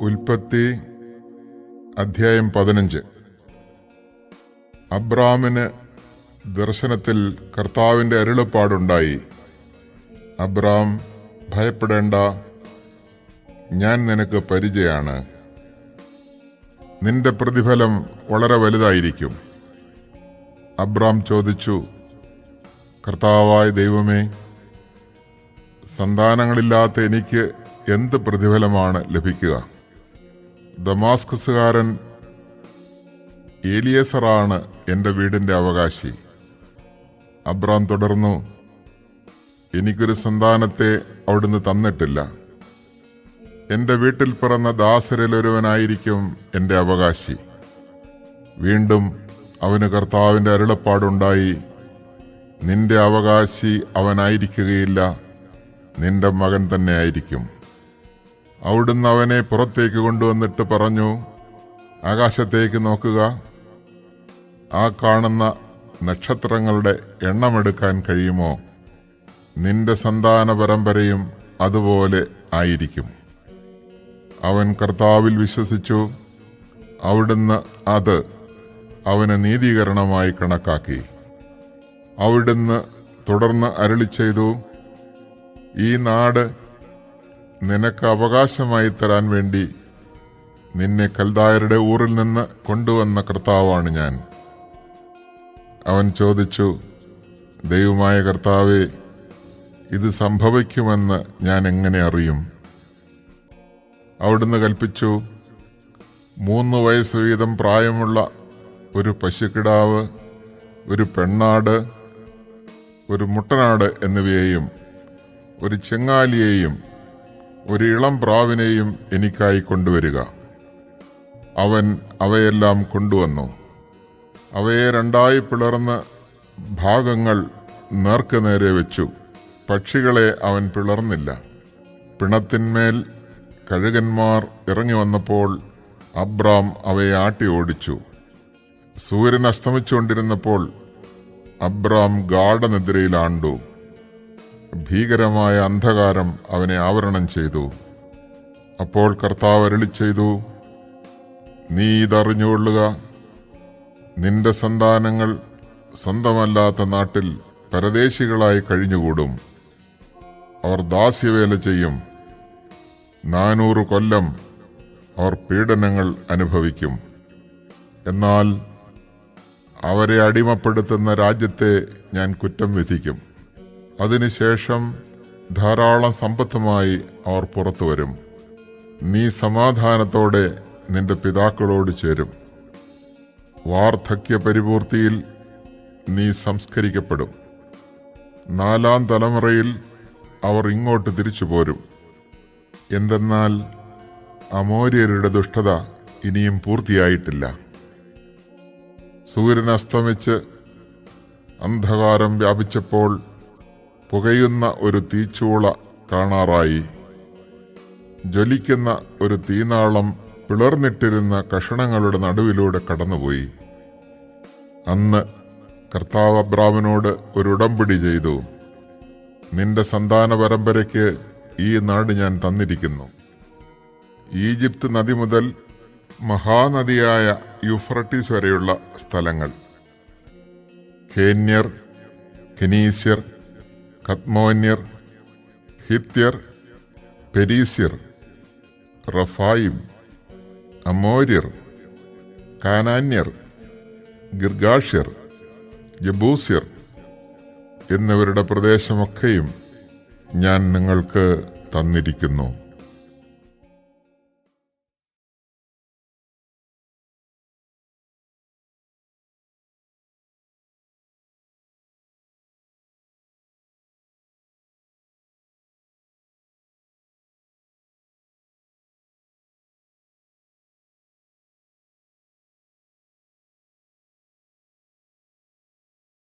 ഉൽപ്പത്തി അധ്യായം പതിനഞ്ച്. അബ്രാമിന് ദർശനത്തിൽ കർത്താവിന്റെ അരുളപ്പാടുണ്ടായി. അബ്രാം ഭയപ്പെടേണ്ട ഞാൻ നിനക്ക് പരിചയാണ്. നിന്റെ പ്രതിഫലം വളരെ വലുതായിരിക്കും. അബ്രാം ചോദിച്ചു കർത്താവായ ദൈവമേ സന്താനങ്ങളില്ലാത്ത എനിക്ക് എന്ത് പ്രതിഫലമാണ് ലഭിക്കുക? ദമാസ്കസുകാരൻ ഏലിയസറാണ് എന്റെ വീടിന്റെ അവകാശി. അബ്രാം തുടർന്നു എനിക്കൊരു സന്താനത്തെ അവിടുന്ന് തന്നിട്ടില്ല. എന്റെ വീട്ടിൽ പിറന്ന ദാസരിലൊരുവനായിരിക്കും എന്റെ അവകാശി. വീണ്ടും അവന് കർത്താവിന്റെ അരുളപ്പാടുണ്ടായി നിന്റെ അവകാശി അവനായിരിക്കുകയില്ല നിന്റെ മകൻ തന്നെ ആയിരിക്കും. അവിടുന്ന് അവനെ പുറത്തേക്ക് കൊണ്ടുവന്നിട്ട് പറഞ്ഞു ആകാശത്തേക്ക് നോക്കുക. ആ കാണുന്ന നക്ഷത്രങ്ങളുടെ എണ്ണമെടുക്കാൻ കഴിയുമോ? നിന്റെ സന്താന പരമ്പരയും അതുപോലെ ആയിരിക്കും. അവൻ കർത്താവിൽ വിശ്വസിച്ചു. അവിടുന്ന് അത് അവന് നീതീകരണമായി കണക്കാക്കി. അവിടുന്ന് തുടർന്ന് അരളി ചെയ്തു ഈ നാട് നിനക്ക് അവകാശമായി തരാൻ വേണ്ടി നിന്നെ കൽദായരുടെ ഊറിൽ നിന്ന് കൊണ്ടുവന്ന കർത്താവാണ് ഞാൻ. അവൻ ചോദിച്ചു ദൈവമായ കർത്താവെ ഇത് സംഭവിക്കുമെന്ന് ഞാൻ എങ്ങനെ അറിയും? അവിടുന്ന് കൽപ്പിച്ചു മൂന്ന് വയസ്സ് വീതം പ്രായമുള്ള ഒരു പശുക്കിടാവ് ഒരു പെണ്ണാട് ഒരു മുട്ടനാട് എന്നിവയെയും ഒരു ചെങ്ങാലിയെയും ഒരു ഇളം പ്രാവിനെയും എനിക്കായി കൊണ്ടുവരിക. അവൻ അവയെല്ലാം കൊണ്ടുവന്നു. അവയെ രണ്ടായി പിളർന്ന് ഭാഗങ്ങൾ നേർക്കുനേരെ വെച്ചു. പക്ഷികളെ അവൻ പിളർന്നില്ല. പിണത്തിന്മേൽ കഴുകന്മാർ ഇറങ്ങി വന്നപ്പോൾ അബ്രാം അവയെ ആട്ടി ഓടിച്ചു. സൂര്യൻ അസ്തമിച്ചുകൊണ്ടിരുന്നപ്പോൾ അബ്രാം ഗാഠനിദ്രയിലാണ്ടു ഭീകരമായ അന്ധകാരം അവനെ ആവരണം ചെയ്തു. അപ്പോൾ കർത്താവ് അരളി ചെയ്തു നീ ഇതറിഞ്ഞുകൊള്ളുക. നിന്റെ സന്താനങ്ങൾ സ്വന്തമല്ലാത്ത നാട്ടിൽ പരദേശികളായി കഴിഞ്ഞുകൂടും. അവർ ദാസ്യവേല ചെയ്യും. നാനൂറ് കൊല്ലം അവർ പീഡനങ്ങൾ അനുഭവിക്കും. എന്നാൽ അവരെ അടിമപ്പെടുത്തുന്ന രാജ്യത്തെ ഞാൻ കുറ്റം വിധിക്കും. അതിനുശേഷം ധാരാളം സമ്പത്തുമായി അവർ പുറത്തു വരും. നീ സമാധാനത്തോടെ നിന്റെ പിതാക്കളോട് ചേരും. വാർദ്ധക്യ പരിപൂർത്തിയിൽ നീ സംസ്കരിക്കപ്പെടും. നാലാം തലമുറയിൽ അവർ ഇങ്ങോട്ട് തിരിച്ചു പോരും. എന്തെന്നാൽ അമോര്യരുടെ ദുഷ്ടത ഇനിയും പൂർത്തിയായിട്ടില്ല. സൂര്യൻ അസ്തമിച്ച് അന്ധകാരം വ്യാപിച്ചപ്പോൾ പുകയുന്ന ഒരു തീച്ചൂള കാണാറായി. ജ്വലിക്കുന്ന ഒരു തീനാളം പിളർന്നിട്ടിരുന്ന കഷണങ്ങളുടെ നടുവിലൂടെ കടന്നുപോയി. അന്ന് കർത്താവ് അബ്രാമിനോട് ഒരു ഉടമ്പടി ചെയ്തു. നിന്റെ സന്താന പരമ്പരയ്ക്ക് ഈ നാട് ഞാൻ തന്നിരിക്കുന്നു. ഈജിപ്ത് നദി മുതൽ മഹാനദിയായ യുഫ്രട്ടീസ് വരെയുള്ള സ്ഥലങ്ങൾ. കേന്യർ കെനീസ്യർ കത്മോന്യർ ഹിത്യർ പെരീസ്യർ റഫായിം അമോര്യർ കാനാന്യർ ഗിർഗാഷ്യർ ജബൂസ്യർ എന്നിവരുടെ പ്രദേശമൊക്കെയും ഞാൻ നിങ്ങൾക്ക് തന്നിരിക്കുന്നു.